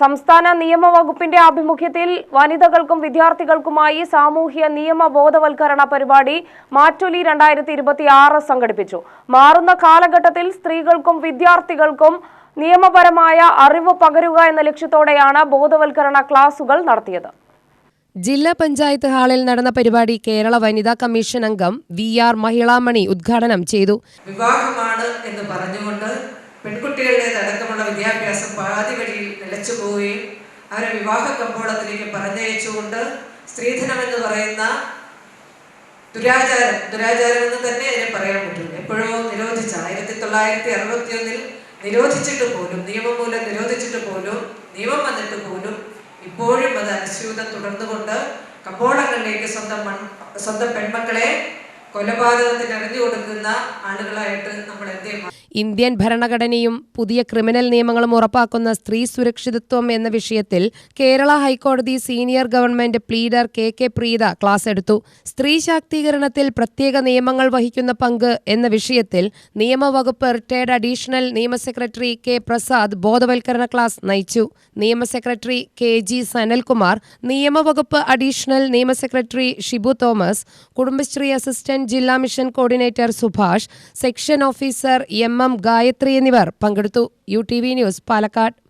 സംസ്ഥാന നിയമവകുപ്പിന്റെ ആഭിമുഖ്യത്തിൽ വനിതകൾക്കും വിദ്യാർത്ഥികൾക്കുമായി സാമൂഹ്യ നിയമ ബോധവൽക്കരണ പരിപാടി മാറ്റൊലി രണ്ടായിരത്തി ഇരുപത്തി ആറ് സംഘടിപ്പിച്ചു. മാറുന്ന കാലഘട്ടത്തിൽ സ്ത്രീകൾക്കും വിദ്യാർത്ഥികൾക്കും നിയമപരമായ അറിവ് പകരുക എന്ന ലക്ഷ്യത്തോടെയാണ് ബോധവൽക്കരണ ക്ലാസുകൾ നടത്തിയത്. ജില്ലാ പഞ്ചായത്ത് ഹാളിൽ നടന്ന പരിപാടി കേരള വനിതാ കമ്മീഷൻ അംഗം വി ആർ മഹിളാമണി ഉദ്ഘാടനം ചെയ്തു. വിവാഹമാണ് എന്ന് പറഞ്ഞുകൊണ്ട് പെൺകുട്ടികളുടേതടക്കമുള്ള വിദ്യാഭ്യാസം പാതി വഴിയിൽ നിലച്ചു പോവുകയും അവരെ വിവാഹ കമ്പോളത്തിലേക്ക് പറഞ്ഞയച്ചുകൊണ്ട് സ്ത്രീധനം എന്ന് പറയുന്ന ദുരാചാരം ദുരാചാരം എന്ന് തന്നെ അതിനെ പറയാൻ പറ്റും എപ്പോഴോ നിരോധിച്ച ആയിരത്തി തൊള്ളായിരത്തി അറുപത്തി ഒന്നിൽ നിരോധിച്ചിട്ട് പോലും നിയമം മൂലം നിരോധിച്ചിട്ട് പോലും നിയമം വന്നിട്ട് പോലും ഇപ്പോഴും അത് അനുസ്യൂതം തുടർന്നുകൊണ്ട് കമ്പോളങ്ങളിലേക്ക് സ്വന്തം സ്വന്തം പെൺമക്കളെ കൊലപാതകത്തിന് അറിഞ്ഞു കൊടുക്കുന്ന ആളുകളായിട്ട് നമ്മൾ എന്തേ ഇന്ത്യൻ ഭരണഘടനയും പുതിയ ക്രിമിനൽ നിയമങ്ങളും ഉറപ്പാക്കുന്ന സ്ത്രീ സുരക്ഷിതത്വം എന്ന വിഷയത്തിൽ കേരള ഹൈക്കോടതി senior government pleader K K Preetha class എടുത്തു. സ്ത്രീ ശാക്തീകരണത്തിൽ പ്രത്യേക നിയമങ്ങൾ വഹിക്കുന്ന പങ്ക് എന്ന വിഷയത്തിൽ നിയമവകുപ്പ് റിട്ടയർഡ് അഡീഷണൽ നിയമ സെക്രട്ടറി കെ പ്രസാദ് ബോധവൽക്കരണ ക്ലാസ് നയിച്ചു. നിയമ സെക്രട്ടറി കെ ജി സനൽകുമാർ നിയമവകുപ്പ് അഡീഷണൽ നിയമ secretary Shibu Thomas Kudumbashree assistant ജില്ലാ mission coordinator Subhash section officer M Gayathri എന്നിവർ പങ്കെടുത്തു. U T V news Palakkad.